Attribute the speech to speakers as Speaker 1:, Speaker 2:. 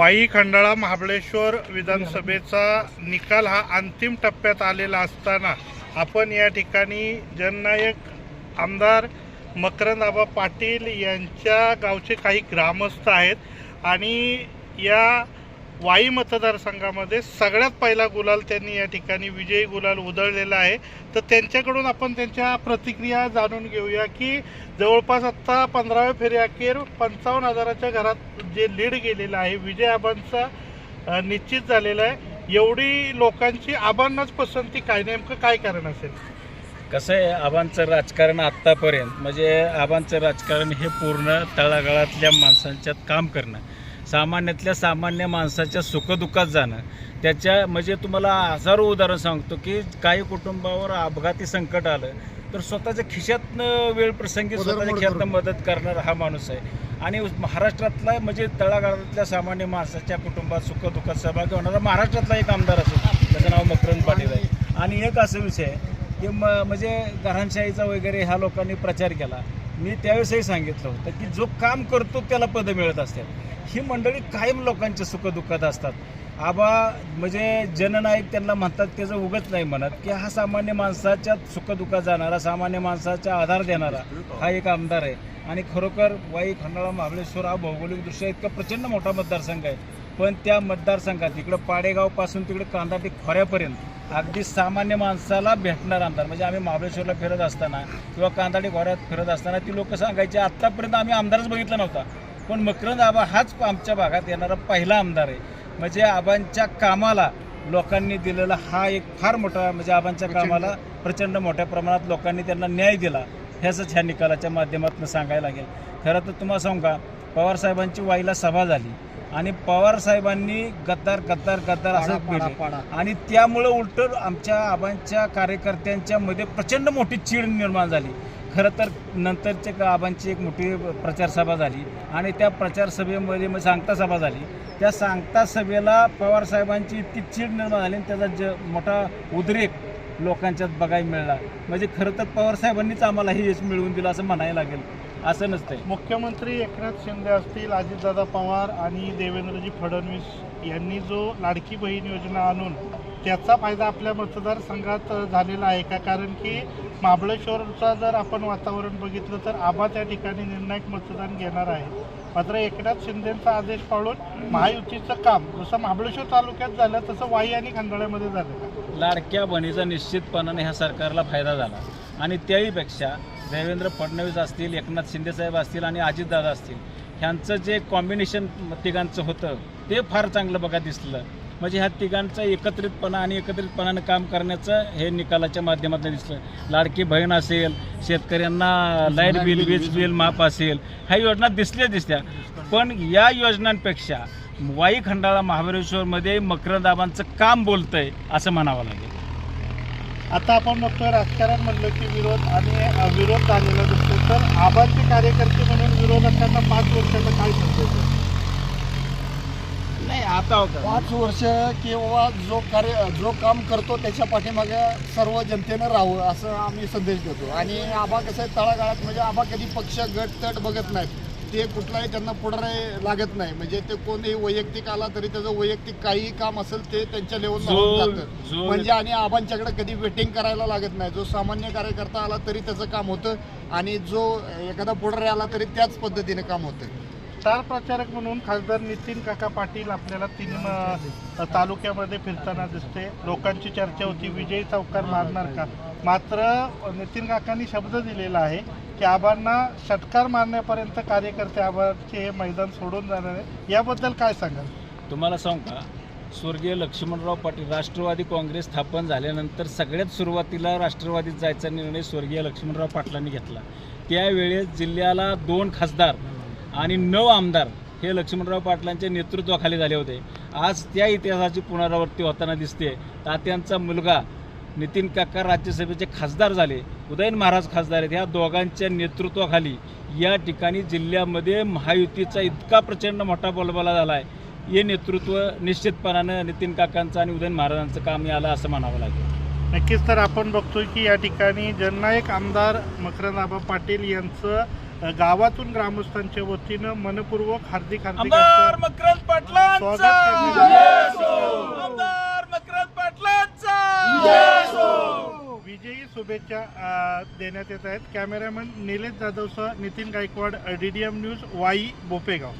Speaker 1: वाई खंडाळा महाबळेश्वर विधानसभेचा निकाल हा अंतिम टप्प्यात आलेला असताना आपण या ठिकाणी जननायक आमदार मकरंदाबा पाटील यांच्या गावचे काही ग्रामस्थ आहेत आणि या वाई मतदारसंघामध्ये सगळ्यात पहिला गुलाल त्यांनी या ठिकाणी विजयी गुलाल उधळलेला आहे. तर त्यांच्याकडून आपण त्यांच्या प्रतिक्रिया जाणून घेऊया की जवळपास आत्ता पंधराव्या फेऱ्याखेर पंचावन्न हजाराच्या घरात जे लीड गेलेलं आहे विजय आबांचा निश्चित झालेला आहे. एवढी लोकांची आबांनाच पसंती काय? नेमकं काय कारण असेल?
Speaker 2: कसं आहे आबांचं राजकारण आत्तापर्यंत म्हणजे आबांचं राजकारण हे पूर्ण तळागाळातल्या माणसांच्यात काम करणं. सामान्यातल्या सामान्य माणसाच्या सुखदुःखात जाणं. त्याच्या म्हणजे तुम्हाला हजारो उदाहरण सांगतो की काही कुटुंबावर अपघाती संकट आलं तर स्वतःच्या खिशातनं वेळ प्रसंगी स्वतःच्या खिशातनं मदत करणारा हा माणूस आहे. आणि महाराष्ट्रातला म्हणजे तळागाळातल्या सामान्य माणसाच्या कुटुंबात सुखदुःखात सहभागी होणारा महाराष्ट्रातला एक आमदार असेल त्याचं नाव मकरंद पाटील आहे. आणि एक असा विषय आहे की म म्हणजे घराणशाहीचा वगैरे ह्या लोकांनी प्रचार केला. मी त्यावेळेसही सांगितलं होतं की जो काम करतो त्याला पदं मिळत असतात. ही मंडळी कायम लोकांच्या सुखदुःखात असतात. आबा म्हणजे जननायक त्यांना म्हणतात त्याचं उगच नाही म्हणत की हा सामान्य माणसाच्या सुखदुःखात जाणारा सामान्य माणसाचा आधार देणारा हा एक आमदार आहे. आणि खरोखर वाई खंडाळा महाबळेश्वर हा भौगोलिकदृष्ट्या इतका प्रचंड मोठा मतदारसंघ आहे. पण त्या मतदारसंघात इकडं पाडेगावपासून तिकडे कांदाटी खोऱ्यापर्यंत अगदी सामान्य माणसाला भेटणार आमदार. म्हणजे आम्ही महाबळेश्वरला फिरत असताना किंवा कांदाटी खोऱ्यात फिरत असताना ती लोक सांगायची आत्तापर्यंत आम्ही आमदारच बघितला नव्हता. पण मकरंद आबा हाच आमच्या भागात येणारा पहिला आमदार आहे. म्हणजे आबांच्या कामाला लोकांनी दिलेला हा एक फार मोठा म्हणजे आबांच्या कामाला प्रचंड मोठ्या प्रमाणात लोकांनी त्यांना न्याय दिला. ह्याचंच ह्या निकालाच्या माध्यमातून सांगायला लागेल. खरं तर तुम्हाला सांगू का पवारसाहेबांची वाईला सभा झाली आणि पवार साहेबांनी गद्दार गद्दार गद्दार असं केलं. आणि त्यामुळं उलट आमच्या आबांच्या कार्यकर्त्यांच्या मध्ये प्रचंड मोठी चीड निर्माण झाली. खरं तर नंतरच्या का आबांची एक मोठी प्रचारसभा झाली आणि त्या प्रचार सभेमध्ये मग सांगता सभा झाली. त्या सांगता सभेला पवार साहेबांची इतकी चीड निर्माण झाली आणि त्याचा ज मोठा उद्रेक लोकांच्यात बघायला मिळाला. म्हणजे खरं तर पवार साहेबांनीच आम्हाला हे यश मिळवून दिलं असं म्हणायला लागेल असं नसतंय.
Speaker 1: मुख्यमंत्री एकनाथ शिंदे असतील अजितदादा पवार आणि देवेंद्रजी फडणवीस यांनी जो लाडकी बहीण योजना आणून त्याचा फायदा आपल्या मतदारसंघात झालेला आहे का? कारण की महाबळेश्वरचा जर आपण वातावरण बघितलं तर आबा त्या ठिकाणी निर्णायक मतदान घेणार आहे. मात्र एकनाथ शिंदेचा आदेश पाळून महायुतीचं काम जसं महाबळेश्वर तालुक्यात झालं तसं वाई आणि खंडाळ्यामध्ये झालं
Speaker 2: लाडक्या बहिणीचा निश्चितपणाने ह्या सरकारला फायदा झाला. आणि त्याहीपेक्षा देवेंद्र फडणवीस असतील एकनाथ शिंदेसाहेब असतील आणि अजितदादा असतील ह्यांचं जे कॉम्बिनेशन तिघांचं होतं ते फार चांगलं बघा दिसलं. म्हणजे ह्या तिघांचं एकत्रितपणा आणि एकत्रितपणानं काम करण्याचं हे निकालाच्या माध्यमातून दिसलं लाडकी बहीण असेल शेतकऱ्यांना लाइट बिल वीज बिल माफ असेल ह्या योजना दिसल्या दिसत्या पण या योजनांपेक्षा वाई खंडाळा महाबळेश्वरमध्ये मकरदाबांचं काम बोलतंय असं म्हणावं लागेल.
Speaker 1: आता आपण बघतोय राजकारण म्हणलं की विरोध आणि विरोध झालेला दिसतो तर आबांचे कार्यकर्ते म्हणून विरोधकांना पाच वर्षाचा काय संदेश
Speaker 2: नाही आता
Speaker 3: पाच वर्ष किंवा जो कार्य जो काम करतो त्याच्या पाठीमागे सर्व जनतेनं राहावं असं आम्ही संदेश देतो. आणि आबा कसं आहे तळागाळात म्हणजे आबा कधी पक्ष गट तट बघत नाहीत. ते कुठलाही त्यांना पुढे लागत नाही. म्हणजे ते कोणीही वैयक्तिक आला तरी त्याचं वैयक्तिक काहीही काम असेल ते त्यांच्या लेवलला होऊन
Speaker 2: जो
Speaker 3: जातं.
Speaker 2: जो
Speaker 3: म्हणजे आणि आबांच्याकडे कधी वेटिंग करायला लागत नाही. जो सामान्य कार्यकर्ता आला तरी त्याचं काम होतं आणि जो एखादा पुढारी आला तरी त्याच पद्धतीने काम होतं.
Speaker 1: स्टार प्रचारक म्हणून खासदार नितीन काका पाटील आपल्याला तीन तालुक्यामध्ये फिरताना दिसते. लोकांची चर्चा होती विजयी चौकार मारणार का? मात्र नितीन काकांनी शब्द दिलेला आहे की आबांना षटकार मारण्यापर्यंत कार्यकर्ते आबाचे हे मैदान सोडून जाणार आहे. याबद्दल काय सांगाल?
Speaker 2: तुम्हाला सांगू का? स्वर्गीय लक्ष्मणराव पाटील राष्ट्रवादी काँग्रेस स्थापन झाल्यानंतर सगळ्यात सुरुवातीला राष्ट्रवादीत जायचा निर्णय स्वर्गीय लक्ष्मणराव पाटलांनी घेतला. त्यावेळेस जिल्ह्याला दोन खासदार आणि नऊ आमदार हे लक्ष्मणराव पाटलांच्या नेतृत्वाखाली झाले होते. आज त्या इतिहासाची पुनरावृत्ती होताना दिसते तात्यांचा मुलगा नितीन काका राज्यसभेचे खासदार झाले. उदयन महाराज खासदार आहेत. ह्या दोघांच्या नेतृत्वाखाली या ठिकाणी जिल्ह्यामध्ये महायुतीचा इतका प्रचंड मोठा बोलबाला झाला आहे हे नेतृत्व निश्चितपणानं नितीन काकांचं आणि उदयन महाराजांचं काम याला असं म्हणावं लागेल.
Speaker 1: नक्कीच तर आपण बघतोय की या ठिकाणी जननायक आमदार मकरंदाबा पाटील यांचं गावातून ग्रामस्थांच्या वतीनं मनपूर्वक हार्दिक हार्दिक
Speaker 2: आमदार
Speaker 1: असं
Speaker 2: मकरंद पाटलांचा!
Speaker 1: स्वागत करण्यात
Speaker 2: आमदार मकरंद पाटलांचा!
Speaker 1: विजयी शुभेच्छा देण्यात येत आहेत. Cameraman Nilesh जाधवसह Nitin Gaikwad D D M news Wai Bopegaon.